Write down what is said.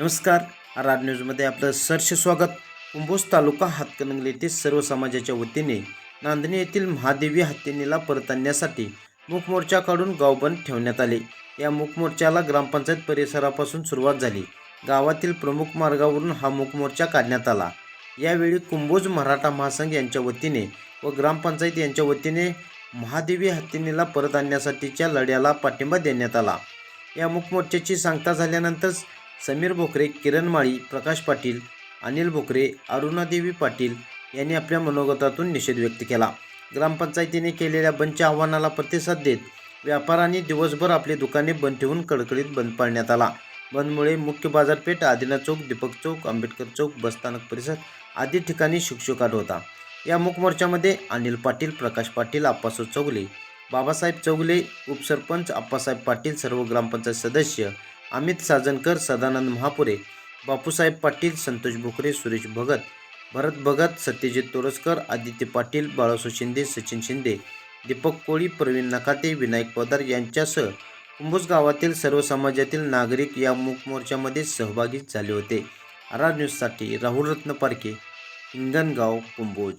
नमस्कार. आर न्यूजमध्ये आपलं सरसे स्वागत. कुंभोज तालुका हातकणंगले येथे सर्व समाजाच्या वतीने नांदणी येथील महादेवी हत्तीनीला परत आणण्यासाठी मूक मोर्चा काढून गावबंद ठेवण्यात आले. या मुखमोर्चाला ग्रामपंचायत परिसरापासून सुरुवात झाली. गावातील प्रमुख मार्गावरून हा मुखमोर्चा मोर्चा काढण्यात आला. यावेळी कुंभोज मराठा महासंघ यांच्या वतीने व ग्रामपंचायत यांच्या वतीने महादेवी हत्तीनीला परत आणण्यासाठीच्या लढ्याला पाठिंबा देण्यात आला. या मूकमोर्चाची सांगता झाल्यानंतर समीर भोकरे किरण माळी प्रकाश पाटील अनिल भोकरे अरुणादेवी पाटील यांनी आपल्या मनोगतातून निषेध व्यक्त केला. ग्रामपंचायतीने केलेल्या बंदच्या आव्हानाला प्रतिसाद देत व्यापाऱ्यांनी दिवसभर आपली दुकाने बंद ठेवून कडकडीत बंद पाळण्यात आला. बंदमुळे मुख्य बाजारपेठ आदिना चौक दीपक चौक आंबेडकर चौक बसस्थानक परिसर आदी ठिकाणी शुकशुकाट होता. या मूकमोर्चामध्ये अनिल पाटील प्रकाश पाटील आप्पासाहेब चौगले बाबासाहेब चौगले उपसरपंच आप्पासाहेब पाटील सर्व ग्रामपंचायत सदस्य अमित साजनकर सदानंद महापुरे बापूसाहेब पाटील संतोष भोकरे सुरेश भगत भरत भगत सत्यजित तोरसकर आदित्य पाटील बाळासो शिंदे सचिन शिंदे दीपक कोळी प्रवीण नकाते विनायक पदार यांच्यासह कुंभोज गावातील सर्व समाजातील नागरिक या मूक मोर्चामध्ये सहभागी झाले होते. आरा न्यूजसाठी राहुल रत्न पारखे हिंगणगाव कुंभोज.